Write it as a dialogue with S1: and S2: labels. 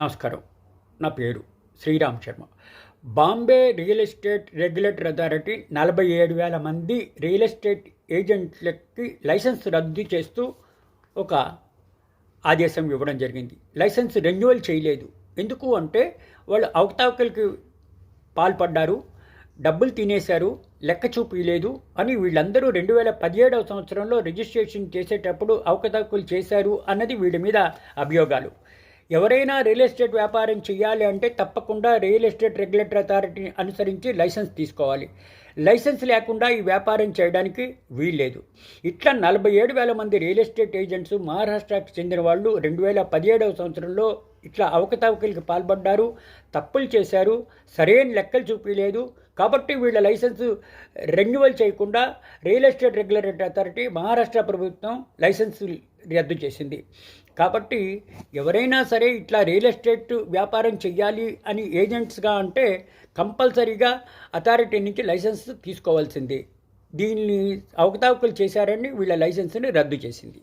S1: నమస్కారం. నా పేరు Sriram Sharma. Bombay real estate regulator authority నలభై ఏడు వేల మంది రియల్ ఎస్టేట్ ఏజెంట్లకి లైసెన్స్ రద్దు చేస్తూ ఒక ఆదేశం ఇవ్వడం జరిగింది. లైసెన్స్ రెన్యువల్ చేయలేదు. ఎందుకు అంటే వాళ్ళు అవకతవకలకి పాల్పడ్డారు డబ్బులు తినేశారు లెక్క చూపించలేదు అని వీళ్ళందరూ రెండు వేల పదిహేడవ సంవత్సరంలో రిజిస్ట్రేషన్ చేసేటప్పుడు అవకతవకలు చేశారు అన్నది వీడి మీద అభియోగాలు. ఎవరైనా రియల్ ఎస్టేట్ వ్యాపారం చేయాలి అంటే తప్పకుండా రియల్ ఎస్టేట్ రెగ్యులేటర్ అథారిటీని అనుసరించి లైసెన్స్ తీసుకోవాలి. లైసెన్స్ లేకుండా ఈ వ్యాపారం చేయడానికి వీల్లేదు. ఇట్లా నలభై ఏడు వేల మంది రియల్ ఎస్టేట్ ఏజెంట్స్ మహారాష్ట్రకి చెందిన వాళ్ళు రెండు వేల పదిహేడవ సంవత్సరంలో ఇట్లా అవకతవకలకి పాల్పడ్డారు తప్పులు చేశారు సరైన లెక్కలు చూపించలేదు కాబట్టి వీళ్ళ లైసెన్స్ రెన్యువల్ చేయకుండా real estate regulatory authority Maharashtra ప్రభుత్వం లైసెన్స్ రద్దు చేసింది. కాబట్టి ఎవరైనా సరే ఇట్లా రియల్ ఎస్టేట్ వ్యాపారం చెయ్యాలి అని ఏజెంట్స్గా అంటే కంపల్సరీగా అథారిటీ నుంచి లైసెన్స్ తీసుకోవాల్సింది. దీన్ని అవకతవకలు చేశారని వీళ్ళ లైసెన్స్ని రద్దు చేసింది.